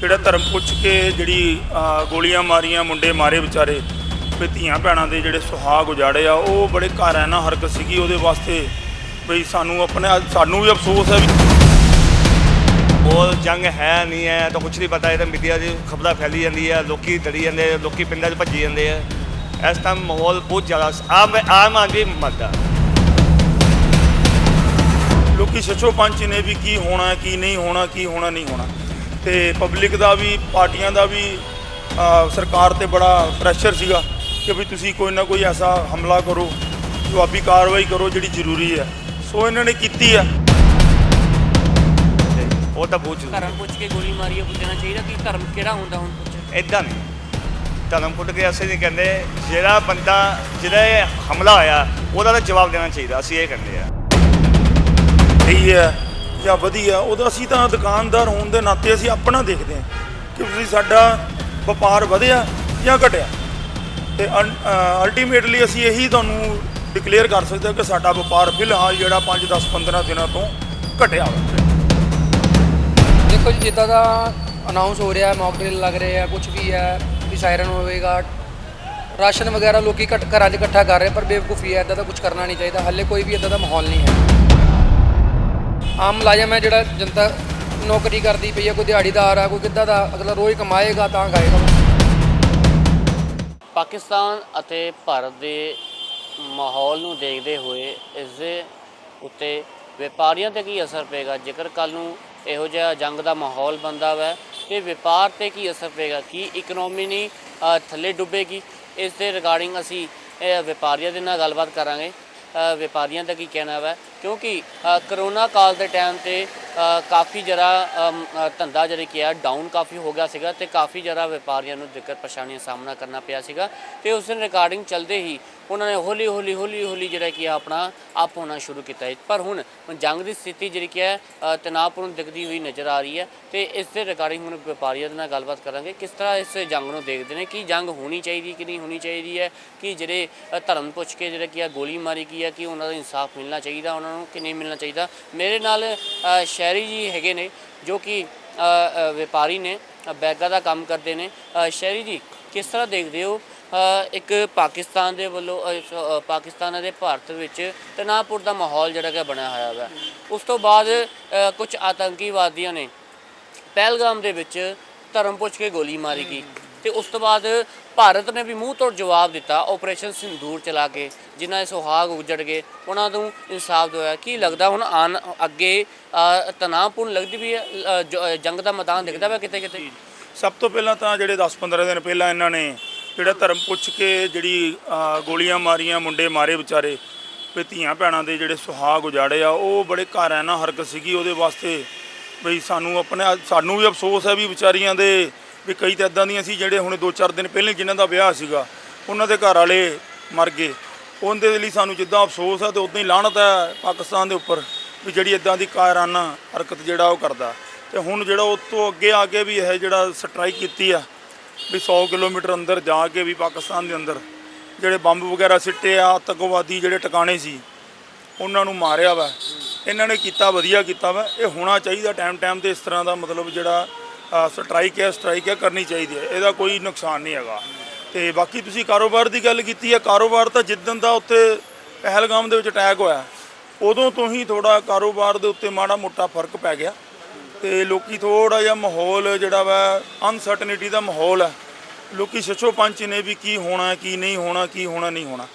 ਜਿਹੜਾ ਧਰਮ ਪੁੱਛ ਕੇ ਜਿਹੜੀ ਗੋਲੀਆਂ ਮਾਰੀਆਂ ਮੁੰਡੇ ਮਾਰੇ ਵਿਚਾਰੇ ਵੀ ਧੀਆਂ ਭੈਣਾਂ ਦੇ ਜਿਹੜੇ ਸੁਹਾਗ ਉਜਾੜੇ ਆ ਉਹ ਬੜੇ ਘਾਰਾਨਾ ਹਰਕਤ ਸੀਗੀ ਉਹਦੇ ਵਾਸਤੇ। ਬਈ ਸਾਨੂੰ ਆਪਣੇ ਸਾਨੂੰ ਵੀ ਅਫਸੋਸ ਹੈ ਵੀ ਬੋਲ ਜੰਗ ਹੈ ਨਹੀਂ ਹੈ ਤਾਂ ਕੁਝ ਨਹੀਂ ਪਤਾ ਇਹ ਤਾਂ ਮੀਡੀਆ ਦੀ ਖਬਰਾਂ ਫੈਲੀ ਜਾਂਦੀ ਹੈ ਲੋਕੀ ਡਰੀ ਜਾਂਦੇ ਲੋਕੀ ਪਿੰਡਾਂ 'ਚ ਭੱਜੀ ਜਾਂਦੇ ਆ। ਇਸ ਟਾਈਮ ਮਾਹੌਲ ਬਹੁਤ ਜ਼ਿਆਦਾ ਆਮ ਆਮ ਆਦਮੀ ਮਰਦਾ ਲੋਕੀ ਸੱਚੋ ਪੰਚ ਨੇ ਵੀ ਕੀ ਹੋਣਾ ਕੀ ਨਹੀਂ ਹੋਣਾ ਕੀ ਹੋਣਾ ਨਹੀਂ ਹੋਣਾ। ਤੇ ਪਬਲਿਕ ਦਾ ਵੀ ਪਾਰਟੀਆਂ ਦਾ ਵੀ ਸਰਕਾਰ ਤੇ ਬੜਾ ਪ੍ਰੈਸ਼ਰ ਸੀਗਾ ਕਿ ਵੀ ਤੁਸੀਂ ਕੋਈ ਨਾ ਕੋਈ ਐਸਾ ਹਮਲਾ ਕਰੋ ਜਵਾਬੀ ਕਾਰਵਾਈ ਕਰੋ ਜਿਹੜੀ ਜ਼ਰੂਰੀ ਹੈ। ਸੋ ਇਹਨਾਂ ਨੇ ਕੀਤੀ ਆ ਉਹ ਤਾਂ ਬਹੁਤ ਜ਼ਰੂਰੀ ਧਰਮ ਪੁੱਛ ਕੇ ਗੋਲੀ ਮਾਰੀ ਹੈ ਪੁੱਛਣਾ ਚਾਹੀਦਾ ਕਿ ਧਰਮ ਕਿਹੜਾ ਹੁੰਦਾ ਹੁਣ ਪੁੱਛ। ਇਦਾਂ ਨਹੀਂ। ਧਰਮ ਪੁੱਟ ਕੇ ਅਸੀਂ ਨਹੀਂ ਕਹਿੰਦੇ ਜਿਹੜਾ ਬੰਦਾ ਜਿਹੜਾ ਇਹ ਹਮਲਾ ਹੋਇਆ ਉਹਦਾ ਤਾਂ ਜਵਾਬ ਦੇਣਾ ਚਾਹੀਦਾ ਅਸੀਂ ਇਹ ਕਹਿੰਦੇ ਆ ਸਹੀ ਹੈ। ਜਾਂ ਵਧੀਆ, ਉਹਦਾ ਅਸੀਂ ਤਾਂ ਦੁਕਾਨਦਾਰ ਹੋਣ ਦੇ ਨਾਤੇ ਅਸੀਂ ਆਪਣਾ ਦੇਖਦੇ ਹਾਂ ਕਿ ਤੁਸੀਂ ਸਾਡਾ ਵਪਾਰ ਵਧਿਆ ਜਾਂ ਘਟਿਆ। ਤੇ ਅਲਟੀਮੇਟਲੀ ਅਸੀਂ ਇਹੀ ਤੁਹਾਨੂੰ ਡਿਕਲੇਅਰ ਕਰ ਸਕਦੇ ਹਾਂ ਕਿ ਸਾਡਾ ਵਪਾਰ ਫਿਲਹਾਲ ਜਿਹੜਾ 5 10 15 ਦਿਨਾਂ ਤੋਂ ਘਟਿਆ ਵਾ ਦੇਖੋ ਜੀ, ਜਿੱਦਾਂ ਦਾ ਅਨਾਉਂਸ ਹੋ ਰਿਹਾ ਮੌਕ ਲੱਗ ਰਹੇ ਆ ਕੁਝ ਵੀ ਹੈ ਵੀ ਸਾਇਰਨ ਹੋਵੇਗਾ, ਰਾਸ਼ਨ ਵਗੈਰਾ ਲੋਕੀ ਘੱਟ, ਘਰਾਂ 'ਚ ਇਕੱਠਾ ਕਰ ਰਹੇ ਪਰ ਬੇਵਕੂਫੀ ਹੈ ਇਦਾਂ ਦਾ ਕੁਝ ਕਰਨਾ ਨਹੀਂ ਚਾਹੀਦਾ। ਹਾਲੇ ਕੋਈ ਵੀ ਇਦਾਂ ਦਾ ਮਾਹੌਲ ਨਹੀਂ ਹੈ। ਆਮ ਮੁਲਾਜ਼ਮ ਹੈ ਜਿਹੜਾ ਜਨਤਾ ਨੌਕਰੀ ਕਰਦੀ ਪਈ ਹੈ, ਕੋਈ ਦਿਹਾੜੀਦਾਰ ਆ, ਕੋਈ ਕਿੱਦਾਂ ਦਾ ਅਗਲਾ ਰੋਜ਼ ਕਮਾਏਗਾ ਤਾਂ ਖਾਏਗਾ। ਪਾਕਿਸਤਾਨ ਅਤੇ ਭਾਰਤ ਦੇ ਮਾਹੌਲ ਨੂੰ ਦੇਖਦੇ ਹੋਏ ਇਸ ਦੇ ਉੱਤੇ ਵਪਾਰੀਆਂ ਤੇ ਕੀ ਅਸਰ ਪਏਗਾ? ਜੇਕਰ ਕੱਲ ਨੂੰ ਇਹੋ ਜਿਹਾ ਜੰਗ ਦਾ ਮਾਹੌਲ ਬੰਦਾ ਵੈ ਤੇ ਵਪਾਰ ਤੇ ਕੀ ਅਸਰ ਪਏਗਾ? ਕੀ ਇਕਨੋਮੀ ਨਹੀਂ ਥੱਲੇ ਡੁੱਬੇਗੀ? ਇਸ ਦੇ ਰਿਗਾਰਡਿੰਗ ਅਸੀਂ ਵਪਾਰੀਆਂ ਦੇ ਨਾਲ ਗੱਲਬਾਤ ਕਰਾਂਗੇ। ਵਪਾਰੀਆਂ ਦਾ ਕੀ ਕਹਿਣਾ ਵਾ? ਕਿਉਂਕਿ ਕਰੋਨਾ ਕਾਲ ਦੇ ਟਾਈਮ ਤੇ ਕਾਫੀ ਜਰਾ ਧੰਦਾ ਜਿਹੜਾ ਕੀ ਆ ਡਾਊਨ ਕਾਫੀ ਹੋ ਗਿਆ ਸੀਗਾ ਤੇ ਕਾਫੀ ਜਰਾ ਵਪਾਰੀਆਂ ਨੂੰ ਦਿੱਕਤ ਪਰੇਸ਼ਾਨੀਆਂ ਦਾ ਸਾਹਮਣਾ ਕਰਨਾ ਪਿਆ ਸੀਗਾ ਤੇ ਉਸ ਦਿਨ ਰਿਕਾਰਡਿੰਗ ਚੱਲਦੇ ਹੀ ਉਹਨਾਂ ਨੇ ਹੌਲੀ ਹੌਲੀ ਹੌਲੀ ਹੌਲੀ ਜਿਹੜਾ ਕੀ ਆ ਆਪਣਾ ਆਪ ਹੋਣਾ ਸ਼ੁਰੂ ਕੀਤਾ ਹੈ। ਪਰ ਹੁਣ ਜੰਗ ਦੀ ਸਥਿਤੀ ਜਿਹੜੀ ਕੀ ਹੈ ਅ, ਤਣਾਅਪੂਰਨ ਦਿਖਦੀ ਹੋਈ ਨਜ਼ਰ ਆ ਰਹੀ ਹੈ ਤੇ ਇਸ ਦੇ ਰਿਗਾਰਡਿੰਗ ਹੁਣ ਵਪਾਰੀਆਂ ਦੇ ਨਾਲ ਗੱਲਬਾਤ ਕਰਾਂਗੇ। ਕਿਸ ਤਰ੍ਹਾਂ ਇਸ ਜੰਗ ਨੂੰ ਦੇਖਦੇ ਨੇ? ਕਿ ਜੰਗ ਹੋਣੀ ਚਾਹੀਦੀ ਕਿ ਨਹੀਂ ਹੋਣੀ ਚਾਹੀਦੀ ਹੈ? ਕਿ ਜਿਹੜੇ ਧਰਮ ਪੁੱਛ ਕੇ ਜਿਹੜਾ ਕੀ ਆ ਗੋਲੀ ਮਾਰੀ ਕੀ ਹੈ ਕਿ ਉਹਨਾਂ ਦਾ ਇਨਸਾਫ ਮਿਲਣਾ ਚਾਹੀਦਾ ਉਹਨਾਂ ਨੂੰ ਕਿ ਨਹੀਂ ਮਿਲਣਾ ਚਾਹੀਦਾ? ਮੇਰੇ ਨਾਲ ਸ਼ਹਿਰੀ ਜੀ ਹੈਗੇ ਨੇ ਜੋ ਕਿ ਵਪਾਰੀ ਨੇ ਅ, ਬੈਗਾਂ ਦਾ ਕੰਮ ਕਰਦੇ ਨੇ। ਸ਼ਹਿਰੀ ਜੀ ਕਿਸ ਤਰ੍ਹਾਂ ਦੇਖਦੇ ਹੋ ਇੱਕ ਪਾਕਿਸਤਾਨ ਦੇ ਵੱਲੋਂ ਅ, ਪਾਕਿਸਤਾਨ ਅਤੇ ਭਾਰਤ ਵਿੱਚ ਤਣਾਅਪੁਰ ਦਾ ਮਾਹੌਲ ਜਿਹੜਾ ਕਿ ਬਣਿਆ ਹੋਇਆ ਹੈ ਉਸ ਤੋਂ ਬਾਅਦ ਕੁਝ ਆਤੰਕੀਵਾਦੀਆਂ ਨੇ ਪਹਿਲਗਾਮ ਦੇ ਵਿੱਚ ਧਰਮ ਪੁੱਛ ਕੇ ਗੋਲੀ ਮਾਰੀ ਗਈ। ਤੇ ਉਸ ਤੋਂ ਬਾਅਦ ਭਾਰਤ ਨੇ ਵੀ ਮੂੰਹ ਤੋੜ ਜਵਾਬ ਦਿੱਤਾ ਆਪਰੇਸ਼ਨ ਸਿੰਦੂਰ ਚਲਾ ਕੇ ਜਿਨ੍ਹਾਂ ਦੇ ਸੁਹਾਗ ਉਜੜ ਗਏ। ਉਹਨਾਂ ਨੂੰ ਇਨਸਾਫ ਦਿਵਾਇਆ। ਕੀ ਲੱਗਦਾ ਹੁਣ ਆਨ ਅੱਗੇ ਅ, ਤਣਾਅਪੂਰਨ ਲੱਗਦੀ ਵੀ ਹੈ? ਜੰਗ ਦਾ ਮੈਦਾਨ ਦਿਖਦਾ ਵਾ ਕਿਤੇ ਕਿਤੇ ਸਭ ਤੋਂ ਪਹਿਲਾਂ ਤਾਂ ਜਿਹੜੇ 10-15 ਦਿਨ ਪਹਿਲਾਂ ਇਹਨਾਂ ਨੇ ਜਿਹੜਾ ਧਰਮ ਪੁੱਛ ਕੇ ਜਿਹੜੀ ਗੋਲੀਆਂ ਮਾਰੀਆਂ, ਮੁੰਡੇ ਮਾਰੇ ਵਿਚਾਰੇ, ਵੀ ਧੀਆਂ ਭੈਣਾਂ ਦੇ ਜਿਹੜੇ ਸੁਹਾਗ ਉਜਾੜੇ ਆ, ਉਹ ਬੜੇ ਘਾਰਾਨਾ ਹਰਕਤ ਸੀਗੀ ਉਹਦੇ ਵਾਸਤੇ। ਵੀ ਸਾਨੂੰ ਆਪਣੇ, ਸਾਨੂੰ ਵੀ ਅਫਸੋਸ ਹੈ ਵੀ ਵਿਚਾਰੀਆਂ ਦੇ, ਵੀ ਕਈ ਤਾਂ ਇਦਾਂ ਦੀਆਂ ਸੀ ਜਿਹੜੇ ਹੁਣ 2-4 ਦਿਨ ਪਹਿਲਾਂ ਜਿਨ੍ਹਾਂ ਦਾ ਵਿਆਹ ਸੀਗਾ, ਉਹਨਾਂ ਦੇ ਘਰ ਵਾਲੇ ਮਰ ਗਏ। ਉਹਦੇ ਲਈ ਸਾਨੂੰ ਜਿੱਦਾਂ ਅਫਸੋਸ ਹੈ ਤੇ ਉਦਾਂ ਹੀ ਲਾਹਣਤ ਹੈ ਪਾਕਿਸਤਾਨ ਦੇ ਉੱਪਰ, ਵੀ ਜਿਹੜੀ ਇਦਾਂ ਦੀ ਕਾਇਰਾਨਾ ਹਰਕਤ ਜਿਹੜਾ ਉਹ ਕਰਦਾ। ਤੇ ਹੁਣ ਜਿਹੜਾ ਉਸ ਤੋਂ ਅੱਗੇ ਆ ਕੇ ਵੀ ਇਹ ਜਿਹੜਾ ਸਟ੍ਰਾਈਕ ਕੀਤੀ ਆ ਵੀ 100 ਕਿਲੋਮੀਟਰ ਅੰਦਰ ਜਾ ਕੇ ਵੀ ਪਾਕਿਸਤਾਨ ਦੇ ਅੰਦਰ ਜਿਹੜੇ ਬੰਬ ਵਗੈਰਾ ਸਿੱਟੇ ਆ, ਆਤੰਕਵਾਦੀ ਜਿਹੜੇ ਟਿਕਾਣੇ ਸੀ, ਉਹਨਾਂ ਨੂੰ ਮਾਰਿਆ ਵਾ। ਇਹਨਾਂ ਨੇ ਕੀਤਾ, ਵਧੀਆ ਕੀਤਾ ਵਾ। ਇਹ ਹੋਣਾ ਚਾਹੀਦਾ ਟਾਈਮ ਟਾਈਮ ਤੇ ਇਸ ਤਰ੍ਹਾਂ ਦਾ ਮਤਲਬ ਜਿਹੜਾ ਸਟ੍ਰਾਈਕ ਹੈ ਸਟ੍ਰਾਈਕ ਹੈ, ਕਰਨੀ ਚਾਹੀਦੀ ਹੈ। ਇਹਦਾ ਕੋਈ ਨੁਕਸਾਨ ਨਹੀਂ ਹੈਗਾ। ਤੇ ਬਾਕੀ ਤੁਸੀਂ ਕਾਰੋਬਾਰ ਦੀ ਗੱਲ ਕੀਤੀ ਹੈ, ਕਾਰੋਬਾਰ ਤਾਂ ਜਿੱਦਣ ਦਾ ਉੱਥੇ ਪਹਿਲਗਾਮ ਦੇ ਵਿੱਚ ਅਟੈਕ ਹੋਇਆ, ਉਦੋਂ ਤੋਂ ਹੀ ਥੋੜਾ ਕਾਰੋਬਾਰ ਦੇ ਉੱਤੇ ਮਾੜਾ ਮੋਟਾ ਫ਼ਰਕ ਪੈ ਗਿਆ। ਤੇ ਲੋਕੀ ਥੋੜਾ ਜਿਹਾ ਮਾਹੌਲ ਜਿਹੜਾ ਵਾ ਅਨਸਰਟਨਿਟੀ ਦਾ ਮਾਹੌਲ ਹੈ ਲੋਕੀ ਸੱਚੋ ਪੰਚ ਨੇ ਵੀ ਕੀ ਹੋਣਾ, ਕੀ ਨਹੀਂ ਹੋਣਾ, ਕੀ ਹੋਣਾ, ਨਹੀਂ ਹੋਣਾ।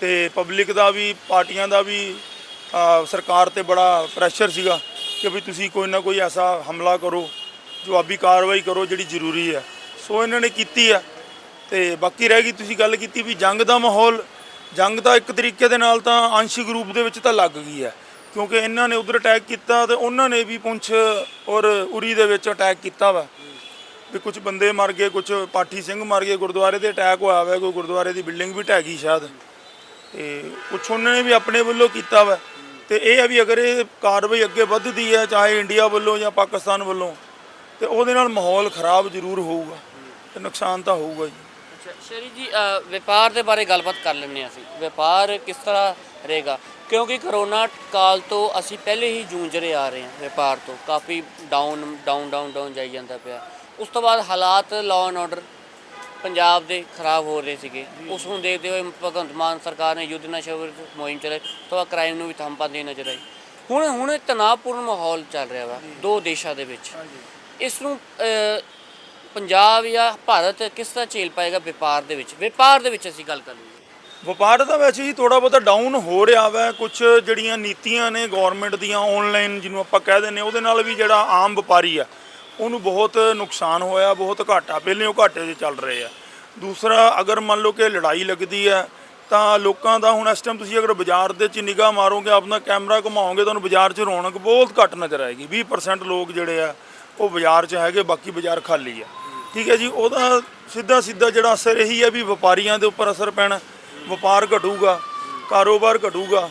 ਤੇ ਪਬਲਿਕ ਦਾ ਵੀ, ਪਾਰਟੀਆਂ ਦਾ ਵੀ ਸਰਕਾਰ ਤੇ ਬੜਾ ਪ੍ਰੈਸ਼ਰ ਸੀਗਾ ਕਿ ਵੀ ਤੁਸੀਂ ਕੋਈ ਨਾ ਕੋਈ ਐਸਾ ਹਮਲਾ ਕਰੋ, ਜਵਾਬੀ ਕਾਰਵਾਈ ਕਰੋ ਜਿਹੜੀ ਜ਼ਰੂਰੀ ਹੈ ਸੋ ਇਹਨਾਂ ਨੇ ਕੀਤੀ ਹੈ ਤੇ ਬਾਕੀ ਰਹਿ ਗਈ ਤੁਸੀਂ ਗੱਲ ਕੀਤੀ ਵੀ ਜੰਗ ਦਾ ਮਾਹੌਲ। ਜੰਗ ਤਾਂ ਇੱਕ ਤਰੀਕੇ ਦੇ ਨਾਲ ਤਾਂ ਅੰਸ਼ਿਕ ਰੂਪ ਦੇ ਵਿੱਚ ਤਾਂ ਲੱਗ ਗਈ ਹੈ ਕਿਉਂਕਿ ਇਹਨਾਂ ਨੇ ਉਧਰ ਅਟੈਕ ਕੀਤਾ ਤੇ ਉਹਨਾਂ ਨੇ ਵੀ ਪੁੰਛ ਔਰ ਉਰੀ ਦੇ ਵਿੱਚ ਅਟੈਕ ਕੀਤਾ ਵਾ। ਵੀ ਕੁਝ ਬੰਦੇ ਮਰ ਗਏ ਕੁਝ ਪਾਠੀ ਸਿੰਘ ਮਰ ਗਏ, ਗੁਰਦੁਆਰੇ ਤੇ ਅਟੈਕ ਹੋਇਆ ਵਾ, ਕੋਈ ਗੁਰਦੁਆਰੇ ਦੀ ਬਿਲਡਿੰਗ ਵੀ ਢਹਿ ਗਈ ਸ਼ਾਇਦ। ਤੇ ਕੁਝ ਉਹਨਾਂ ਨੇ ਵੀ ਆਪਣੇ ਵੱਲੋਂ ਕੀਤਾ ਵਾ। ਤੇ ਇਹ ਆ ਵੀ ਅਗਰ ਇਹ ਕਾਰਵਾਈ ਅੱਗੇ ਵੱਧਦੀ ਹੈ, ਚਾਹੇ ਇੰਡੀਆ ਵੱਲੋਂ ਜਾਂ ਪਾਕਿਸਤਾਨ ਵੱਲੋਂ, ਤੇ ਉਹਦੇ ਨਾਲ ਮਾਹੌਲ ਖਰਾਬ ਜ਼ਰੂਰ ਹੋਊਗਾ, ਤੇ ਨੁਕਸਾਨ ਤਾਂ ਹੋਊਗਾ ਜੀ ਅੱਛਾ, ਸ਼ਰੀ ਜੀ ਵਪਾਰ ਦੇ ਬਾਰੇ ਗੱਲਬਾਤ ਕਰ ਲੈਂਦੇ ਹਾਂ ਅਸੀਂ। ਵਪਾਰ ਕਿਸ ਤਰ੍ਹਾਂ ਰਹੇਗਾ। ਕਿਉਂਕਿ ਕਰੋਨਾ ਕਾਲ ਤੋਂ ਅਸੀਂ ਪਹਿਲੇ ਹੀ ਜੂਝ ਰਹੇ ਆ ਰਹੇ ਹਾਂ ਵਪਾਰ ਤੋਂ। ਕਾਫੀ ਡਾਊਨ ਡਾਊਨ ਡਾਊਨ ਡਾਊਨ ਜਾਈ ਜਾਂਦਾ ਪਿਆ। ਉਸ ਤੋਂ ਬਾਅਦ ਹਾਲਾਤ ਲਾਅ ਐਂਡ ਆਰਡਰ ਪੰਜਾਬ ਦੇ ਖਰਾਬ ਹੋ ਰਹੇ ਸੀਗੇ। ਉਸ ਨੂੰ ਦੇਖਦੇ ਹੋਏ ਭਗਵੰਤ ਮਾਨ ਸਰਕਾਰ ਨੇ ਯੁੱਧ ਨਸ਼ਾ ਵਿਰੁੱਧ ਮੁਹਿੰਮ ਚਲਾਈ ਤੋਂ ਕ੍ਰਾਈਮ ਨੂੰ ਵੀ ਥੰਮ ਪਾਉਂਦੀ ਨਜ਼ਰ ਆਈ। ਹੁਣ ਹੁਣ ਤਣਾਅਪੂਰਨ ਮਾਹੌਲ ਚੱਲ ਰਿਹਾ ਵਾ ਦੋ ਦੇਸ਼ਾਂ ਦੇ ਵਿੱਚ। ਇਸ ਨੂੰ ਪੰਜਾਬ ਜਾਂ ਭਾਰਤ ਕਿਸ ਤਰ੍ਹਾਂ ਝੇਲ ਪਾਏਗਾ ਵਪਾਰ ਦੇ ਵਿੱਚ? ਵਪਾਰ ਦੇ ਵਿੱਚ ਅਸੀਂ ਗੱਲ ਕਰ ਲਈਏ। ਵਪਾਰ ਤਾਂ ਵੈਸੇ ਹੀ ਥੋੜਾ ਬਹੁਤਾ ਡਾਊਨ ਹੋ ਰਿਹਾ ਵੈ ਕੁਝ ਜਿਹੜੀਆਂ ਨੀਤੀਆਂ ਨੇ ਗਵਰਨਮੈਂਟ ਦੀਆਂ ਆਨਲਾਈਨ ਜਿਹਨੂੰ ਆਪਾਂ ਕਹਿ ਦਿੰਦੇ ਹਾਂ, ਉਹਦੇ ਨਾਲ ਵੀ ਜਿਹੜਾ ਆਮ ਵਪਾਰੀ ਆ ਉਹਨੂੰ ਬਹੁਤ ਨੁਕਸਾਨ ਹੋਇਆ ਬਹੁਤ ਘਾਟਾ ਪਹਿਲੇ ਉਹ ਘਾਟੇ 'ਚ ਚੱਲ ਰਹੇ ਆ। ਦੂਸਰਾ ਅਗਰ ਮੰਨ ਲਓ ਕਿ ਲੜਾਈ ਲੱਗਦੀ ਹੈ ਤਾਂ ਲੋਕਾਂ ਦਾ ਹੁਣ ਇਸ ਟਾਈਮ ਤੁਸੀਂ ਅਗਰ ਬਾਜ਼ਾਰ ਦੇ 'ਚ ਨਿਗਾਹ ਮਾਰੋਗੇ ਆਪਣਾ ਕੈਮਰਾ ਘੁਮਾਓਗੇ ਤੁਹਾਨੂੰ ਬਾਜ਼ਾਰ 'ਚ ਰੌਣਕ ਬਹੁਤ ਘੱਟ ਨਜ਼ਰ ਆਏਗੀ। 20% ਲੋਕ ਜਿਹੜੇ ਆ ਉਹ ਬਾਜ਼ਾਰ 'ਚ ਹੈਗੇ ਬਾਕੀ ਬਾਜ਼ਾਰ ਖਾਲੀ ਆ। ਠੀਕ ਹੈ ਜੀ ਉਹਦਾ ਸਿੱਧਾ ਸਿੱਧਾ ਜਿਹੜਾ ਅਸਰ ਇਹੀ ਹੈ ਵੀ ਵਪਾਰੀਆਂ ਦੇ ਉੱਪਰ ਅਸਰ ਪੈਣਾ। ਵਪਾਰ ਘਟੂਗਾ, ਕਾਰੋਬਾਰ ਘਟੂਗਾ,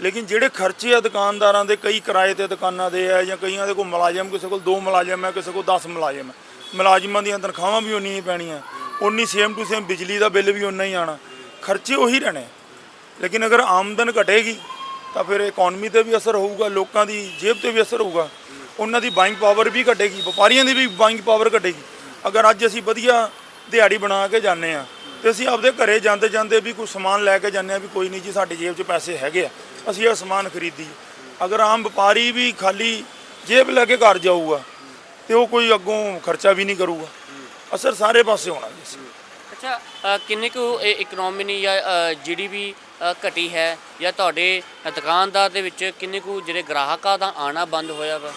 ਲੇਕਿਨ ਜਿਹੜੇ ਖਰਚੇ ਆ ਦੁਕਾਨਦਾਰਾਂ ਦੇ, ਕਈ ਕਿਰਾਏ ਤੇ ਦੁਕਾਨਾਂ ਦੇ ਆ ਜਾਂ ਕਈਆਂ ਦੇ ਕੋਲ ਮੁਲਾਜ਼ਮ, ਕਿਸੇ ਕੋਲ ਦੋ ਮੁਲਾਜ਼ਮ ਹੈ ਕਿਸੇ ਕੋਲ 10 ਮੁਲਾਜ਼ਮ ਹੈ ਮੁਲਾਜ਼ਮਾਂ ਦੀਆਂ ਤਨਖਾਹਾਂ ਵੀ ਉਨੀਆਂ ਹੀ ਪੈਣੀਆਂ ਉਨੀ ਸੇਮ ਟੂ ਸੇਮ ਬਿਜਲੀ ਦਾ ਬਿੱਲ ਵੀ ਉਨਾ ਹੀ ਆਣਾ, ਖਰਚੇ ਉਹੀ ਰਹਿਣੇ ਲੇਕਿਨ ਅਗਰ ਆਮਦਨ ਘਟੇਗੀ, ਤਾਂ ਫਿਰ ਇਕਨੋਮੀ ਤੇ ਵੀ ਅਸਰ ਹੋਊਗਾ, ਲੋਕਾਂ ਦੀ ਜੇਬ ਤੇ ਵੀ ਅਸਰ ਹੋਊਗਾ, ਉਹਨਾਂ ਦੀ ਬਾਇੰਗ ਪਾਵਰ ਵੀ ਘਟੇਗੀ, ਵਪਾਰੀਆਂ ਦੀ ਵੀ ਬਾਇੰਗ ਪਾਵਰ ਘਟੇਗੀ। ਅਗਰ ਅੱਜ ਅਸੀਂ ਵਧੀਆ ਦਿਹਾੜੀ ਬਣਾ ਕੇ ਜਾਂਦੇ ਆ ਤੇ ਅਸੀਂ ਆਪਦੇ ਘਰੇ ਜਾਂਦੇ ਜਾਂਦੇ ਵੀ ਕੋਈ ਸਮਾਨ ਲੈ ਕੇ ਜਾਂਦੇ ਆ ਵੀ ਕੋਈ ਨਹੀਂ ਜੀ ਸਾਡੀ ਜੇਬ 'ਚ ਪੈਸੇ ਹੈਗੇ ਆ। ਅਸੀਂ ਇਹ ਸਮਾਨ ਖਰੀਦੀ। ਅਗਰ ਆਮ ਵਪਾਰੀ ਵੀ ਖਾਲੀ ਜੇਬ ਲੈ ਕੇ ਘਰ ਜਾਊਗਾ ਤੇ ਉਹ ਕੋਈ ਅੱਗੋਂ ਖਰਚਾ ਵੀ ਨਹੀਂ ਕਰੂਗਾ। ਅਸਰ ਸਾਰੇ ਪਾਸੇ ਹੋਣਾ ਜੀ। ਅੱਛਾ ਅ, ਕਿੰਨੀ ਕੁ ਇਕਨੋਮੀ ਨਹੀਂ ਜਾਂ ਜੀਡੀਪੀ ਘਟੀ ਹੈ ਜਾਂ ਤੁਹਾਡੇ ਦੁਕਾਨਦਾਰ ਦੇ ਵਿੱਚ ਕਿੰਨੇ ਕੁ ਜਿਹੜੇ ਗ੍ਰਾਹਕਾਂ ਦਾ ਆਣਾ ਬੰਦ ਹੋਇਆ ਵਾ?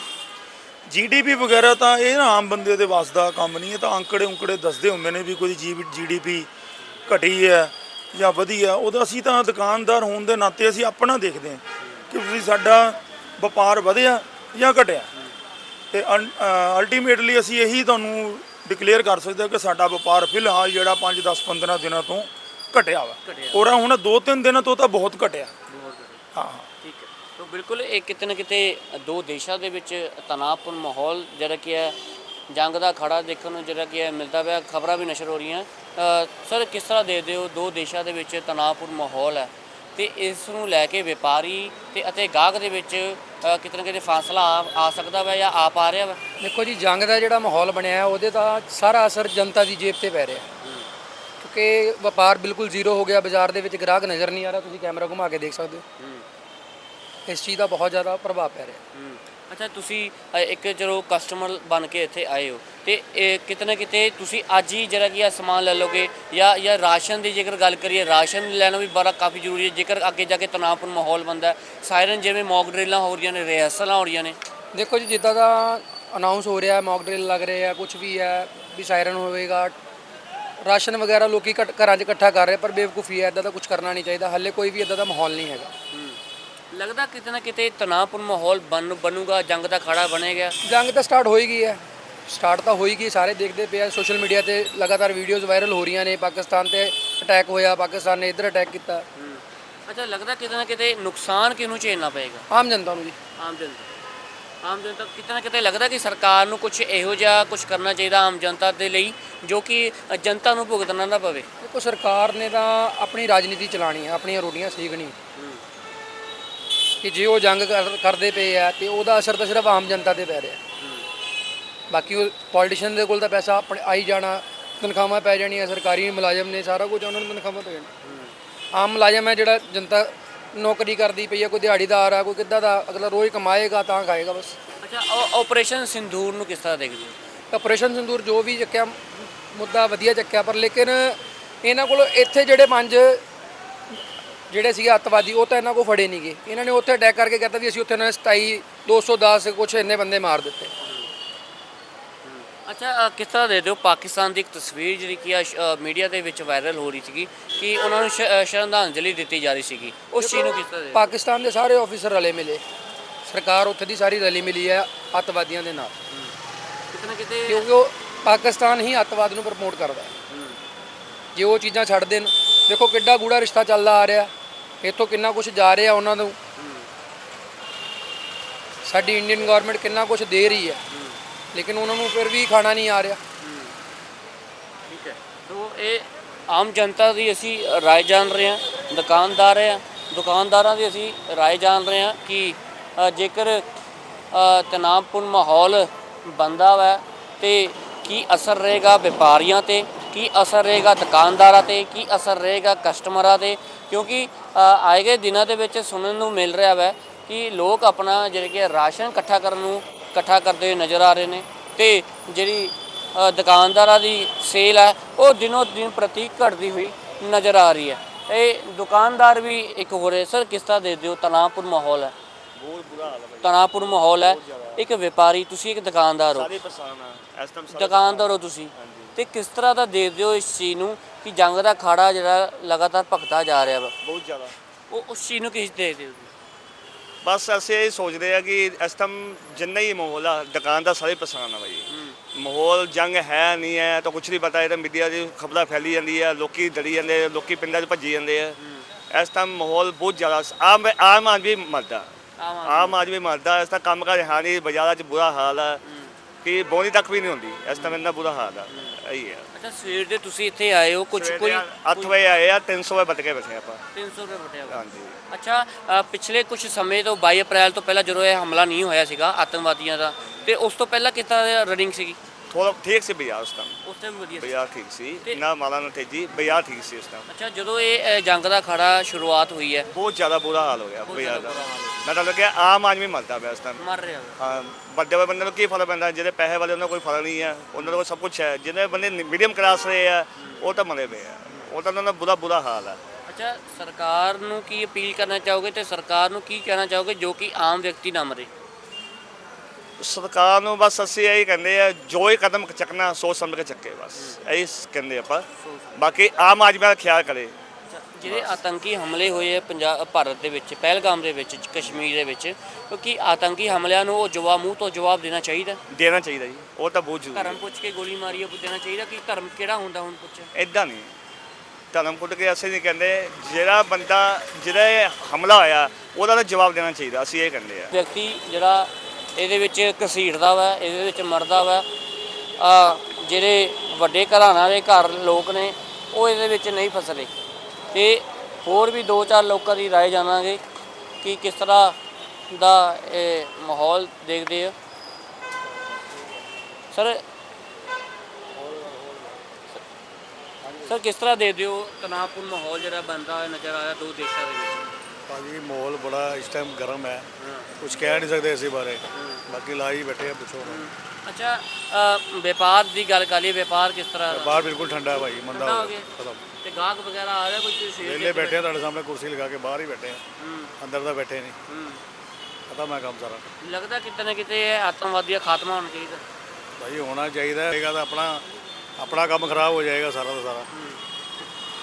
ਜੀਡੀਪੀ ਵਗੈਰਾ ਤਾਂ ਇਹ ਨਾ ਆਮ ਬੰਦੇ ਦੇ ਵੱਸ ਦਾ ਕੰਮ ਨਹੀਂ ਹੈ। ਤਾਂ ਅੰਕੜੇ ਉਂਕੜੇ ਦੱਸਦੇ ਹੁੰਦੇ ਨੇ ਵੀ ਕੋਈ ਜੀਡੀਪੀ ਘਟੀ ਹੈ ਜਾਂ ਵਧੀ ਹੈ ਉਹਦਾ ਅਸੀਂ ਤਾਂ ਦੁਕਾਨਦਾਰ ਹੋਣ ਦੇ ਨਾਤੇ ਅਸੀਂ ਆਪਣਾ ਦੇਖਦੇ ਹਾਂ ਕਿ ਤੁਸੀਂ ਸਾਡਾ ਵਪਾਰ ਵਧਿਆ ਜਾਂ ਘਟਿਆ। ਤੇ ਅਲਟੀਮੇਟਲੀ ਅਸੀਂ ਇਹੀ ਤੁਹਾਨੂੰ ਡਿਕਲੇਅਰ ਕਰ ਸਕਦੇ ਹਾਂ ਕਿ ਸਾਡਾ ਵਪਾਰ ਫਿਲਹਾਲ ਜਿਹੜਾ 5 10 15 ਦਿਨਾਂ ਤੋਂ ਘਟਿਆ ਵਾ। ਔਰ ਹੁਣ 2-3 ਦਿਨਾਂ ਤੋਂ ਤਾਂ ਬਹੁਤ ਘਟਿਆ। ਹਾਂ ਹਾਂ। ਠੀਕ ਹੈ। ਤਾਂ ਬਿਲਕੁਲ ਇਹ ਕਿਤੇ ਨਾ ਕਿਤੇ ਦੋ ਦੇਸ਼ਾਂ ਦੇ ਵਿੱਚ ਤਣਾਅਪੂਰਨ ਮਾਹੌਲ ਜਿਹੜਾ ਕਿ ਹੈ ਜੰਗ ਦਾ ਖੜਾ ਦੇਖਣ ਨੂੰ ਜਿਹੜਾ ਕਿ ਮਿਲਦਾ ਪਿਆ ਖਬਰਾਂ ਵੀ ਨਸ਼ਰ ਹੋ ਰਹੀਆਂ। ਸਰ ਕਿਸ ਤਰ੍ਹਾਂ ਦੇਖਦੇ ਹੋ ਦੋ ਦੇਸ਼ਾਂ ਦੇ ਵਿੱਚ ਤਣਾਅਪੂਰਨ ਮਾਹੌਲ ਹੈ? ਤੇ ਇਸ ਨੂੰ ਲੈ ਕੇ ਵਪਾਰੀ ਤੇ ਅਤੇ ਗਾਹਕ ਦੇ ਵਿੱਚ ਅ, ਕਿਤੇ ਫਾਸਲਾ ਆ ਸਕਦਾ ਵਾ ਜਾਂ ਆ ਪਾ ਰਿਹਾ ਵਾ? ਦੇਖੋ ਜੀ ਜੰਗ ਦਾ ਜਿਹੜਾ ਮਾਹੌਲ ਬਣਿਆ ਹੈ ਉਹਦੇ ਤਾਂ ਸਾਰਾ ਅਸਰ ਜਨਤਾ ਦੀ ਜੇਬ ਤੇ ਪੈ ਰਿਹਾ ਕਿਉਂਕਿ ਵਪਾਰ ਬਿਲਕੁਲ ਜ਼ੀਰੋ ਹੋ ਗਿਆ ਬਾਜ਼ਾਰ ਦੇ ਵਿੱਚ ਗ੍ਰਾਹਕ ਨਜ਼ਰ ਨਹੀਂ ਆ ਰਿਹਾ ਤੁਸੀਂ ਕੈਮਰਾ ਘੁਮਾ ਕੇ ਦੇਖ ਸਕਦੇ ਹੋ। ਇਸ ਚੀਜ਼ ਦਾ ਬਹੁਤ ਜ਼ਿਆਦਾ ਪ੍ਰਭਾਵ ਪੈ ਰਿਹਾ ਅੱਛਾ ਤੁਸੀਂ ਅ, ਇੱਕ ਚਲੋ ਕਸਟਮਰ ਬਣ ਕੇ ਇੱਥੇ ਆਏ ਹੋ ਤੇ ਇਹ ਕਿਤੇ ਨਾ ਕਿਤੇ ਤੁਸੀਂ ਅੱਜ ਹੀ ਜਿਹੜਾ ਕੀ ਆ ਸਮਾਨ ਲੈ ਲੋਗੇ ਜਾਂ ਜਾਂ ਰਾਸ਼ਨ ਦੀ ਜੇਕਰ ਗੱਲ ਕਰੀਏ ਰਾਸ਼ਨ ਲੈਣਾ ਵੀ ਬੜਾ ਕਾਫੀ ਜ਼ਰੂਰੀ ਹੈ ਜੇਕਰ ਅੱਗੇ ਜਾ ਕੇ ਤਣਾਅਪੂਰਨ ਮਾਹੌਲ ਬੰਦਾ ਸਾਇਰਨ ਜਿਵੇਂ ਮੌਕ ਡਰਿੱਲਾਂ ਹੋ ਰਹੀਆਂ ਨੇ ਰਿਹਰਸਲਾਂ ਹੋ ਰਹੀਆਂ ਨੇ। ਦੇਖੋ ਜੀ ਜਿੱਦਾਂ ਦਾ ਅਨਾਉਂਸ ਹੋ ਰਿਹਾ ਮੌਕ ਡਰਿਲ ਲੱਗ ਰਹੇ ਆ ਕੁਝ ਵੀ ਹੈ ਵੀ ਸਾਇਰਨ ਹੋਵੇਗਾ ਰਾਸ਼ਨ ਵਗੈਰਾ ਲੋਕੀ ਘੱਟ- ਘਰਾਂ 'ਚ ਇਕੱਠਾ ਕਰ ਰਹੇ ਪਰ ਬੇਵਕੂਫੀ ਹੈ ਇਦਾਂ ਦਾ ਕੁਝ ਕਰਨਾ ਨਹੀਂ ਚਾਹੀਦਾ ਹਾਲੇ ਕੋਈ ਵੀ ਇਦਾਂ ਦਾ ਮਾਹੌਲ ਨਹੀਂ ਹੈਗਾ। ਲੱਗਦਾ ਕਿਤੇ ਨਾ ਕਿਤੇ ਤਣਾਅਪੂਰਨ ਮਾਹੌਲ ਬਣ ਬਣੂਗਾ ਜੰਗ ਦਾ ਖੜਾ ਬਣੇਗਾ ਜੰਗ ਤਾਂ ਸਟਾਰਟ ਹੋ ਹੀ ਗਈ ਹੈ। ਸਟਾਰਟ ਤਾਂ ਹੋ ਹੀ ਗਈ ਸਾਰੇ ਦੇਖਦੇ ਪਏ ਆ ਸੋਸ਼ਲ ਮੀਡੀਆ ਤੇ ਲਗਾਤਾਰ ਵੀਡੀਓਜ਼ ਵਾਇਰਲ ਹੋ ਰਹੀਆਂ ਨੇ। ਪਾਕਿਸਤਾਨ ਤੇ ਅਟੈਕ ਹੋਇਆ ਪਾਕਿਸਤਾਨ ਨੇ ਇੱਧਰ ਅਟੈਕ ਕੀਤਾ। ਅੱਛਾ ਲੱਗਦਾ ਕਿਤੇ ਨਾ ਕਿਤੇ ਨੁਕਸਾਨ ਕਿਹਨੂੰ ਝੇਲਣਾ ਪਏਗਾ? ਆਮ ਜਨਤਾ ਨੂੰ ਜੀ। ਆਮ ਜਨਤਾ। ਆਮ ਜਨਤਾ ਕਿਤੇ ਨਾ ਕਿਤੇ ਲੱਗਦਾ ਕਿ ਸਰਕਾਰ ਨੂੰ ਕੁਝ ਇਹੋ ਜਿਹਾ ਕੁਝ ਕਰਨਾ ਚਾਹੀਦਾ ਆਮ ਜਨਤਾ ਦੇ ਲਈ ਜੋ ਕਿ ਜਨਤਾ ਨੂੰ ਭੁਗਤਣਾ ਨਾ ਪਵੇ। ਦੇਖੋ ਸਰਕਾਰ ਨੇ ਤਾਂ ਆਪਣੀ ਰਾਜਨੀਤੀ ਚਲਾਣੀ ਹੈ ਆਪਣੀਆਂ ਰੋਟੀਆਂ ਸੇਕਣੀ ਕਿ ਜੇ ਉਹ ਜੰਗ ਕਰ- ਕਰਦੇ ਪਏ ਆ ਤੇ ਉਹਦਾ ਅਸਰ ਤਾਂ ਸਿਰਫ ਆਮ ਜਨਤਾ ਤੇ ਪੈ ਰਿਹਾ। ਬਾਕੀ ਉਹ ਪੋਲੀਟੀਸ਼ੀਅਨ ਦੇ ਕੋਲ ਤਾਂ ਪੈਸਾ ਆਪਣੇ ਆਈ ਜਾਣਾ ਤਨਖਾਹਾਂ ਪੈ ਜਾਣੀਆਂ ਸਰਕਾਰੀ ਮੁਲਾਜ਼ਮ ਨੇ ਸਾਰਾ ਕੁਝ ਉਹਨਾਂ ਨੂੰ ਤਨਖਾਹਾਂ ਪੈ ਜਾਣੀਆਂ। ਆਮ ਮੁਲਾਜ਼ਮ ਹੈ ਜਿਹੜਾ ਜਨਤਾ ਨੌਕਰੀ ਕਰਦੀ ਪਈ ਹੈ ਕੋਈ ਦਿਹਾੜੀਦਾਰ ਆ ਕੋਈ ਕਿੱਦਾਂ ਦਾ ਅਗਲਾ ਰੋਜ਼ ਕਮਾਏਗਾ ਤਾਂ ਖਾਏਗਾ ਬਸ। ਅੱਛਾ ਆਪਰੇਸ਼ਨ ਸਿੰਦੂਰ ਨੂੰ ਕਿਸ ਤਰ੍ਹਾਂ ਦੇਖਦੇ ਹੋ? ਆਪਰੇਸ਼ਨ ਸਿੰਦੂਰ ਜੋ ਵੀ ਚੱਕਿਆ ਮੁੱਦਾ ਵਧੀਆ ਚੱਕਿਆ ਪਰ ਲੇਕਿਨ ਇਹਨਾਂ ਕੋਲ ਇੱਥੇ ਜਿਹੜੇ ਪੰਜ ਜਿਹੜੇ ਸੀਗੇ ਅੱਤਵਾਦੀ ਉਹ ਤਾਂ ਇਹਨਾਂ ਕੋਲ ਫੜੇ ਨਹੀਂ ਗਏ ਇਹਨਾਂ ਨੇ ਉੱਥੇ ਅਟੈਕ ਕਰਕੇ ਕਹਿੰਦਾ ਵੀ ਅਸੀਂ ਉੱਥੇ ਇਹਨਾਂ ਨੇ 27 210 ਕੁਛ ਇੰਨੇ ਬੰਦੇ ਮਾਰ ਦਿੱਤੇ। ਅੱਛਾ ਅ, ਕਿਸ ਤਰ੍ਹਾਂ ਦੇ ਦਿਓ ਪਾਕਿਸਤਾਨ ਦੀ ਇੱਕ ਤਸਵੀਰ ਜਿਹੜੀ ਕਿ ਆ ਮੀਡੀਆ ਦੇ ਵਿੱਚ ਵਾਇਰਲ ਹੋ ਰਹੀ ਸੀਗੀ ਕਿ ਉਹਨਾਂ ਨੂੰ ਸ਼- ਅ, ਸ਼ਰਧਾਂਜਲੀ ਦਿੱਤੀ ਜਾ ਰਹੀ ਸੀਗੀ। ਉਸ ਚੀਜ਼ ਨੂੰ ਕਿਸ ਤਰ੍ਹਾਂ ਦੇ ਪਾਕਿਸਤਾਨ ਦੇ ਸਾਰੇ ਆਫੀਸਰ ਰਲੇ ਮਿਲੇ। ਸਰਕਾਰ ਉੱਥੇ ਦੀ ਸਾਰੀ ਰਲੀ ਮਿਲੀ ਹੈ ਅੱਤਵਾਦੀਆਂ ਦੇ ਨਾਲ। ਕਿਤੇ ਨਾ ਕਿਤੇ ਕਿਉਂਕਿ ਉਹ ਪਾਕਿਸਤਾਨ ਹੀ ਅੱਤਵਾਦ ਨੂੰ ਪ੍ਰਮੋਟ ਕਰਦਾ ਹੈ। ਜੇ ਉਹ ਚੀਜ਼ਾਂ ਛੱਡ ਦੇਣ ਦੇਖੋ ਕਿੱਡਾ ਗੂੜਾ ਰਿਸ਼ਤਾ ਚੱਲਦਾ ਆ ਰਿਹਾ। ਇੱਥੋਂ ਕਿੰਨਾ ਕੁਝ ਜਾ ਰਿਹਾ ਉਹਨਾਂ ਨੂੰ। ਸਾਡੀ ਇੰਡੀਅਨ ਗਵਰਨਮੈਂਟ ਕਿੰਨਾ ਕੁਝ ਦੇ ਰਹੀ ਹੈ। ਲੇਕਿਨ ਉਹਨਾਂ ਨੂੰ ਫਿਰ ਵੀ ਖਾਣਾ ਨਹੀਂ ਆ ਰਿਹਾ। ਠੀਕ ਹੈ। ਸੋ ਇਹ ਆਮ ਜਨਤਾ ਦੀ ਅਸੀਂ ਰਾਏ ਜਾਣ ਰਹੇ ਹਾਂ। ਦੁਕਾਨਦਾਰ ਆ ਦੁਕਾਨਦਾਰਾਂ ਦੀ ਅਸੀਂ ਰਾਏ ਜਾਣ ਰਹੇ ਹਾਂ ਕਿ ਜੇਕਰ ਅ, ਤਣਾਅਪੂਰਨ ਮਾਹੌਲ ਬੰਦਾ ਵਾ ਤੇ ਕੀ ਅਸਰ ਰਹੇਗਾ ਵਪਾਰੀਆਂ ਤੇ? ਕੀ ਅਸਰ ਰਹੇਗਾ ਦੁਕਾਨਦਾਰਾਂ ਤੇ ਕੀ ਅਸਰ ਰਹੇਗਾ ਕਸਟਮਰਾਂ ਤੇ? ਕਿਉਂਕਿ ਆਏ ਗਏ ਦਿਨਾਂ ਦੇ ਵਿੱਚ ਸੁਣਨ ਨੂੰ ਮਿਲ ਰਿਹਾ ਹੈ ਕਿ ਲੋਕ ਆਪਣਾ ਜਿਹੜੇ ਕਿ ਰਾਸ਼ਨ ਇਕੱਠਾ ਕਰਨ ਨੂੰ ਇਕੱਠਾ ਕਰਦੇ ਹੋਏ ਨਜ਼ਰ ਆ ਰਹੇ ਨੇ ਤੇ ਜਿਹੜੀ ਦੁਕਾਨਦਾਰਾਂ ਦੀ ਸੇਲ ਹੈ ਉਹ ਦਿਨੋ ਦਿਨ ਪ੍ਰਤੀ ਘਟਦੀ ਹੋਈ ਨਜ਼ਰ ਆ ਰਹੀ ਹੈ। ਇਹ ਦੁਕਾਨਦਾਰ ਵੀ ਇੱਕ ਹੋ। ਰਹੇ ਸਰ ਕਿਸ ਤਰ੍ਹਾਂ ਦੇ ਦਿਓ ਤਣਾਅਪੂਰ ਮਾਹੌਲ ਹੈ। ਬਹੁਤ ਬੁਰਾ ਹਾਲ ਹੈ ਤਣਾਅਪੂਰ ਮਾਹੌਲ ਹੈ। ਇੱਕ ਵਪਾਰੀ ਤੁਸੀਂ ਇੱਕ ਦੁਕਾਨਦਾਰ ਹੋ। ਸਾਰੇ ਪਰੇਸ਼ਾਨ ਆ। ਇਸ ਟਾਈਮ ਸਾਰੇ ਦੁਕਾਨਦਾਰ ਹੋ ਤੁਸੀਂ। ਤੇ ਕਿਸ ਤਰ੍ਹਾਂ ਦਾ ਦੇ ਦਿਓ ਇਸ ਚੀਜ਼ ਨੂੰ ਕਿ ਜੰਗ ਦਾ ਖਾੜਾ ਜਿਹੜਾ ਲਗਾਤਾਰ ਭਖਦਾ ਜਾ ਰਿਹਾ ਵਾ? ਬਹੁਤ ਜ਼ਿਆਦਾ। ਉਹ ਉਸ ਚੀਜ਼ ਨੂੰ ਕਿਸ ਦੇ ਦਿਓ? ਬਸ ਅਸੀਂ ਇਹ ਸੋਚਦੇ ਆ ਕਿ ਇਸ ਟਾਈਮ ਜਿੰਨਾ ਹੀ ਮਾਹੌਲ ਆ ਦੁਕਾਨ ਦਾ ਸਾਰੇ ਪਰੇਸ਼ਾਨ ਆ ਭਾਈ ਮਾਹੌਲ ਜੰਗ ਹੈ ਨਹੀਂ ਹੈ ਤਾਂ ਕੁਝ ਨਹੀਂ ਪਤਾ ਇਹ ਤਾਂ ਮੀਡੀਆ ਦੀ ਖਬਰਾਂ ਫੈਲੀ ਜਾਂਦੀ ਆ ਲੋਕੀ ਡਰੀ ਜਾਂਦੇ ਆ, ਲੋਕੀ ਪਿੰਡਾਂ 'ਚ ਭੱਜੀ ਜਾਂਦੇ ਆ। ਇਸ ਟਾਈਮ ਮਾਹੌਲ ਬਹੁਤ ਜ਼ਿਆਦਾ ਆਮ ਆਮ ਆਦਮੀ ਮਰਦਾ। ਆਮ ਆਮ ਆਦਮੀ ਮਰਦਾ ਇਸ ਤਾਂ ਕੰਮ ਕਰ ਹੈ ਨਹੀਂ ਬਾਜ਼ਾਰਾਂ 'ਚ ਬੁਰਾ ਹਾਲ ਆ। ਕਿ ਬੋਨੀ ਤੱਕ ਵੀ ਨਹੀਂ ਹੁੰਦੀ ਇਸ ਟਾਈਮ ਇੰਨਾ ਬੁਰਾ ਹਾਲ ਆ ਇਹੀ ਹੈ ਅੱਛਾ ਸਵੇਰ ਦੇ ਤੁਸੀਂ ਇੱਥੇ ਆਏ ਹੋ ਕੁਝ ਕੋਈ 8 ਵਜੇ ਆਏ ਆ 300 ਵਜੇ ਬਚ ਕੇ ਬੈਠੇ ਆਪਾਂ। 300 ਰੁਪਏ ਵਟਿਆ ਵਾ ਹਾਂਜੀ। ਅੱਛਾ ਅ, ਪਿਛਲੇ ਕੁਝ ਸਮੇਂ ਤੋਂ 22 ਅਪ੍ਰੈਲ ਤੋਂ ਪਹਿਲਾਂ ਜਦੋਂ ਇਹ ਹਮਲਾ ਨਹੀਂ ਹੋਇਆ ਸੀਗਾ ਆਤੰਕਵਾਦੀਆਂ ਦਾ ਤੇ ਉਸ ਤੋਂ ਪਹਿਲਾਂ ਤਰ੍ਹਾਂ ਰਨਿੰਗ ਸੀਗੀ? ਥੋੜਾ ਠੀਕ ਸੀ ਬਾਜ਼ਾਰ ਉਸ ਟਾਈਮ ਉਸ ਟਾਈਮ ਵਧੀਆ ਸੀ। ਬਾਜ਼ਾਰ ਠੀਕ ਸੀ। ਤੇ- ਨਾ ਮਾਲਾ ਨਾ ਤੇਜੀ ਬਾਜ਼ਾਰ ਠੀਕ ਸੀ ਉਸ ਟਾਈਮ ਅੱਛਾ ਜਦੋਂ ਇਹ ਅ, ਜੰਗ ਦਾ ਖੜਾ ਸ਼ੁਰੂਆਤ ਹੋਈ ਹੈ। ਬਹੁਤ ਜ਼ਿਆਦਾ ਬੁਰਾ ਹਾਲ ਹੋ ਗਿਆ ਬਹੁਤ ਬਾਜ਼ਾਰ ਜ਼ਿਆਦਾ ਦਾ। ਬੁਰਾ ਹਾਲ ਹੋ ਮੈਂ ਤਾਂ ਲੱਗਿਆ ਆਮ ਆਦਮੀ ਮਰਦਾ ਪਿਆ ਇਸ ਟਾਈਮ ਮਰ ਰਿਹਾ। ਵਾ ਹਾਂ ਵੱਡੇ ਵੱਡੇ ਬੰਦੇ ਨੂੰ ਕੀ ਫ਼ਰਕ ਪੈਂਦਾ? ਜਿਹੜੇ ਪੈਸੇ ਵਾਲੇ ਉਹਨਾਂ ਕੋਈ ਫ਼ਰਕ ਨਹੀਂ ਹੈ। ਉਹਨਾਂ ਕੋਲ ਸਭ ਕੁਝ ਹੈ। ਜਿਹਨੇ ਬੰਦੇ ਮੀਡੀਅਮ ਕਲਾਸ ਰਹੇ ਆ ਉਹ ਤਾਂ ਮਰੇ ਪਏ ਆ। ਉਹ ਤਾਂ ਉਹਨਾਂ ਦਾ ਬੁਰਾ ਬੁਰਾ ਹਾਲ ਹੈ ਅੱਛਾ ਸਰਕਾਰ ਨੂੰ ਕੀ ਅਪੀਲ ਕਰਨਾ ਚਾਹੋਗੇ ਤੇ ਸਰਕਾਰ ਨੂੰ ਕੀ ਕਹਿਣਾ ਚਾਹੋਗੇ ਜੋ ਕਿ ਆਮ ਵਿਅਕਤੀ ਨਾ ਮਰੇ? ਸਰਕਾਰ ਨੂੰ ਬਸ ਅਸੀਂ ਇਹੀ ਕਹਿੰਦੇ ਆ ਜੋ ਹੀ ਕਦਮ ਚੱਕਣਾ ਸੋਚ ਸਮਝ ਕੇ ਚੱਕੇ ਬਸ। ਇਹੀ ਕਹਿੰਦੇ ਆਪਾਂ। ਬਾਕੀ ਆਮ ਆਦਮੀ ਦਾ ਖਿਆਲ ਕਰੇ। ਜਿਹੜੇ ਆਤੰਕੀ ਹਮਲੇ ਹੋਏ ਆ ਪੰਜਾਬ ਭਾਰਤ ਦੇ ਵਿੱਚ ਪਹਿਲਗਾਮ ਦੇ ਵਿੱਚ ਕਸ਼ਮੀਰ ਦੇ ਵਿੱਚ ਕਿਉਂਕਿ ਆਤੰਕੀ ਹਮਲਿਆਂ ਨੂੰ ਉਹ ਜਵਾਬ ਮੂੰਹ ਤੋਂ ਜਵਾਬ ਦੇਣਾ ਚਾਹੀਦਾ। ਦੇਣਾ ਚਾਹੀਦਾ ਜੀ ਉਹ ਤਾਂ ਬਹੁਤ ਜ਼ਰੂਰੀ ਧਰਮ ਪੁੱਛ ਕੇ ਗੋਲੀ ਮਾਰੀ ਉਹ ਦੇਣਾ ਚਾਹੀਦਾ ਕਿ ਧਰਮ ਕਿਹੜਾ ਹੁੰਦਾ ਹੁਣ ਪੁੱਛ ਇਦਾਂ ਨਹੀਂ। ਧਰਮ ਕੁੱਟ ਕੇ ਅਸੀਂ ਨਹੀਂ ਕਹਿੰਦੇ ਜਿਹੜਾ ਬੰਦਾ ਜਿਹੜਾ ਇਹ ਹਮਲਾ ਹੋਇਆ ਉਹਦਾ ਤਾਂ ਜਵਾਬ ਦੇਣਾ ਚਾਹੀਦਾ ਅਸੀਂ ਇਹ ਕਹਿੰਦੇ ਆ। ਵਿਅਕਤੀ ਜਿਹੜਾ ਇਹਦੇ ਵਿੱਚ ਘਸੀੜਦਾ ਵਾ, ਇਹਦੇ ਵਿੱਚ ਮਰਦਾ ਵਾ। ਆ, ਜਿਹੜੇ ਵੱਡੇ ਘਰਾਣਾ ਦੇ ਘਰ ਲੋਕ ਨੇ, ਉਹ ਇਹਦੇ ਵਿੱਚ ਨਹੀਂ ਫਸਦੇ। ਤੇ ਹੋਰ ਵੀ ਦੋ ਚਾਰ ਲੋਕਾਂ ਦੀ ਰਾਏ ਜਾਣਾਂਗੇ ਕਿ ਕਿਸ ਤਰ੍ਹਾਂ ਦਾ ਇਹ ਮਾਹੌਲ ਦੇਖਦੇ ਆ। ਸਰ ਸਰ ਕਿਸ ਤਰ੍ਹਾਂ ਦੇ ਦਿਓ ਤਣਾਅਪੂਰਨ ਮਾਹੌਲ ਜਿਹੜਾ ਬਣਦਾ ਹੋਇਆ ਨਜ਼ਰ ਆਇਆ ਦੋ ਦੇਸ਼ਾਂ ਦੇ ਵਿੱਚ? ਭਾਜੀ ਮਾਹੌਲ ਬੜਾ ਇਸ ਟਾਈਮ ਗਰਮ ਹੈ। ਕੁਝ ਕਹਿ ਨਹੀਂ ਸਕਦੇ ਇਸੇ ਬਾਰੇ। ਬਾਕੀ ਲਾਈ ਬੈਠੇ ਆ ਪੁੱਛੋ। ਅੱਛਾ ਅ, ਵਪਾਰ ਦੀ ਗੱਲ ਕਰ ਲਈ ਵਪਾਰ ਕਿਸ ਤਰ੍ਹਾਂ ਦਾ? ਬਾਹਰ ਬਿਲਕੁਲ ਠੰਡਾ ਹੈ ਭਾਈ ਮੰਦਾ ਹੋ ਗਿਆ। ਖਤਮ। ਤੇ ਗਾਹਕ ਵਗੈਰਾ ਆ ਰਿਹਾ ਕੋਈ ਤੁਸੀਂ ਵਿਹਲੇ ਬੈਠੇ ਆ ਤੁਹਾਡੇ ਸਾਹਮਣੇ ਕੁਰਸੀ ਲਗਾ ਕੇ ਬਾਹਰ ਹੀ ਬੈਠੇ ਆ। ਹੂੰ, ਅੰਦਰ ਤਾਂ ਬੈਠੇ ਨਹੀਂ। ਹੂੰ। ਖਤਮ ਹੈ ਕੰਮ ਸਾਰਾ। ਲੱਗਦਾ ਕਿਤੇ ਨਾ ਕਿਤੇ ਇਹ ਆਤੰਕਵਾਦੀ ਦਾ ਖਾਤਮਾ ਹੋਣਾ ਚਾਹੀਦਾ। ਭਾਈ ਹੋਣਾ ਚਾਹੀਦਾ ਹੈਗਾ ਤਾਂ ਆਪਣਾ ਆਪਣਾ ਕੰਮ ਖਰਾਬ ਹੋ ਜਾਏਗਾ ਸਾਰਾ ਦਾ ਸਾਰਾ।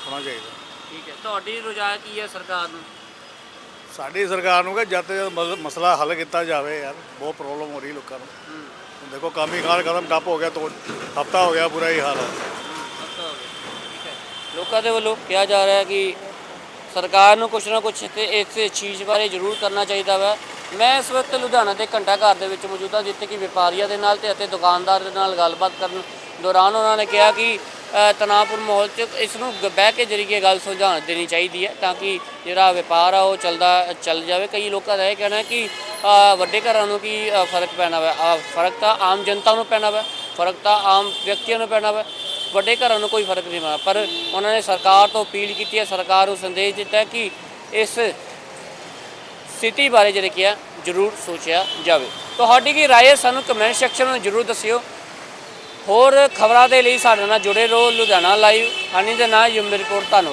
ਹੋਣਾ ਚਾਹੀਦਾ। ਠੀਕ ਹੈ। ਤੁਹਾਡੀ ਰੁਝਾਨ ਕੀ ਹੈ ਸਰਕਾਰ ਨੂੰ? ਸਾਡੀ ਸਰਕਾਰ ਨੂੰ ਕਿ ਜਦ ਤੱਕ ਮਸ- ਮਸਲਾ ਹੱਲ ਕੀਤਾ ਜਾਵੇ ਯਾਰ, ਬਹੁਤ ਪ੍ਰੋਬਲਮ ਹੋ ਰਹੀ ਲੋਕਾਂ ਨੂੰ। ਹੁਣ ਦੇਖੋ, ਕੰਮ ਹੀ ਖਾਲ ਖਤਮ ਠੱਪ ਹੋ ਗਿਆ, ਤੋਂ ਹਫਤਾ ਹੋ ਗਿਆ, ਬੁਰਾ ਹੀ ਹਾਲ ਹੈ। ਲੋਕਾਂ ਦੇ ਵੱਲੋਂ ਕਿਹਾ ਜਾ ਰਿਹਾ ਹੈ ਕਿ ਸਰਕਾਰ ਨੂੰ ਕੁਛ ਨਾ ਕੁਛ ਤੇ ਇਸ ਚੀਜ਼ ਬਾਰੇ ਜ਼ਰੂਰ ਕਰਨਾ ਚਾਹੀਦਾ ਵਾ। ਮੈਂ ਇਸ ਵਕਤ ਲੁਧਿਆਣਾ ਦੇ ਘੰਟਾ ਘਰ ਦੇ ਵਿੱਚ ਮੌਜੂਦ ਹਾਂ, ਜਿੱਥੇ ਕਿ ਵਪਾਰੀਆਂ ਦੇ ਨਾਲ ਤੇ ਅਤੇ ਦੁਕਾਨਦਾਰ ਦੇ ਨਾਲ ਗੱਲਬਾਤ ਕਰਨ ਦੌਰਾਨ ਉਹਨਾਂ ਨੇ ਕਿਹਾ ਕਿ ਅ, ਮਾਹੌਲ 'ਚ ਇਸ ਨੂੰ ਬਹਿ ਕੇ ਜਰੀਏ ਗੱਲ ਸੁਲਝਾਉਣ ਦੇਣੀ ਚਾਹੀਦੀ ਹੈ ਤਾਂ ਕਿ ਜਿਹੜਾ ਵਪਾਰ ਆ ਉਹ ਚੱਲਦਾ ਚੱਲ ਜਾਵੇ। ਕਈ ਲੋਕਾਂ ਦਾ ਇਹ ਕਹਿਣਾ ਹੈ ਕਿ ਵੱਡੇ ਘਰਾਂ ਨੂੰ ਕੀ ਫ਼ਰਕ ਪੈਣਾ ਵਾ। ਫ਼ਰਕ ਤਾਂ ਆਮ ਜਨਤਾ ਨੂੰ ਪੈਣਾ ਵਾ। ਫ਼ਰਕ ਤਾਂ ਆਮ ਵਿਅਕਤੀਆਂ ਨੂੰ ਪੈਣਾ ਵਾ। ਵੱਡੇ ਘਰਾਂ ਨੂੰ ਕੋਈ ਫ਼ਰਕ ਨਹੀਂ ਪੈਣਾ। ਪਰ ਉਹਨਾਂ ਨੇ ਸਰਕਾਰ ਤੋਂ ਅਪੀਲ ਕੀਤੀ ਹੈ ਸਰਕਾਰ ਨੂੰ ਸੰਦੇਸ਼ ਦਿੱਤਾ ਹੈ ਕਿ ਇਸ ਸਥਿਤੀ ਬਾਰੇ ਜਿਹੜੇ ਕੀ ਹੈ ਜ਼ਰੂਰ ਸੋਚਿਆ ਜਾਵੇ। ਤੁਹਾਡੀ ਕੀ ਰਾਏ ਸਾਨੂੰ ਕਮੈਂਟ ਸੈਕਸ਼ਨ ਵਿੱਚ ਜ਼ਰੂਰ ਦੱਸਿਓ। ਹੋਰ ਖਬਰਾਂ ਦੇ ਲਈ ਸਾਡੇ ਨਾਲ ਜੁੜੇ ਰਹੋ ਲੁਧਿਆਣਾ ਲਾਈਵ। ਹਾਨੀ ਦੇ ਨਾਲ ਯੂਮ ਰਿਪੋਰਟ, ਧੰਨਵਾਦ।